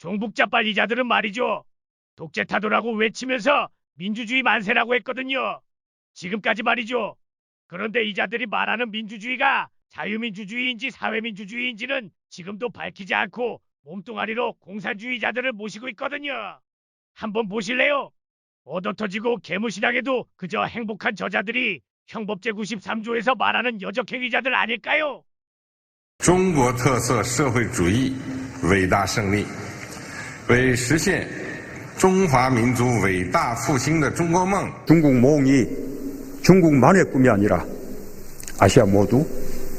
종북자 빨리자들은 말이죠. 독재 타도라고 외치면서 민주주의 만세라고 했거든요. 지금까지 말이죠. 그런데 이자들이 말하는 민주주의가 자유민주주의인지 사회민주주의인지는 지금도 밝히지 않고 몸뚱아리로 공산주의자들을 모시고 있거든요. 한번 보실래요? 얻어터지고 개무신앙에도 그저 행복한 저자들이 형법제 93조에서 말하는 여적행위자들 아닐까요? 中国特色社会主义伟大胜利， 为实现中华民族伟大复兴的中国梦 중국 몽이 중국만의 꿈이 아니라 아시아 모두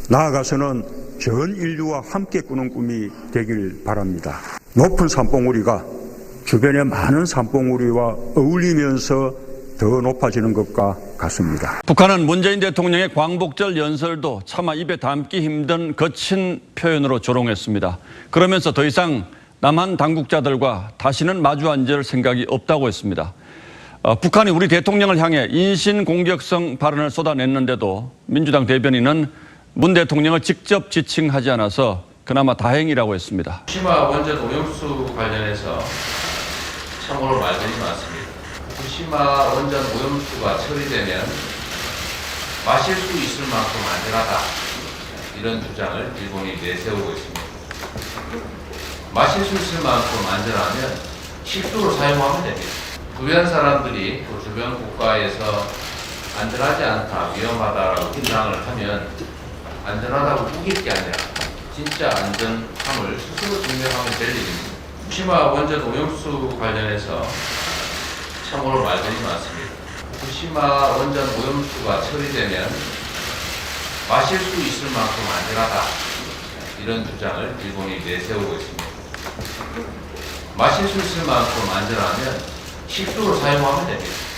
나아가서는 전 인류와 함께 꾸는 꿈이 되길 바랍니다. 높은 산봉우리가 주변의 많은 산봉우리와 어울리면서 더 높아지는 것과 같습니다. 북한은 문재인 대통령의 광복절 연설도 차마 입에 담기 힘든 거친 표현으로 조롱했습니다. 그러면서 더 이상 남한 당국자들과 다시는 마주 앉을 생각이 없다고 했습니다. 어, 북한이 우리 대통령을 향해 인신 공격성 발언을 쏟아냈는데도 민주당 대변인은 문 대통령을 직접 지칭하지 않아서 그나마 다행이라고 했습니다. 후쿠시마 원전 오염수 관련해서 참고로 말들이 많습니다. 후쿠시마 원전 오염수가 처리되면 마실 수 있을 만큼 안전하다 이런 주장을 일본이 내세우고 있습니다. 마실 수 있을 만큼 안전하면 식수로 사용하면 됩니다. 주변 사람들이 또 주변 국가에서 안전하지 않다, 위험하다라고 긴장을 하면 안전하다고 우길 게 아니라 진짜 안전함을 스스로 증명하면 될 일입니다. 후쿠시마 원전 오염수 관련해서 참고로 말들이 많습니다. 후쿠시마 원전 오염수가 처리되면 마실 수 있을 만큼 안전하다 이런 주장을 일본이 내세우고 있습니다. 마실 수 있을 만큼 안전하면 식수로 사용하면 됩니다.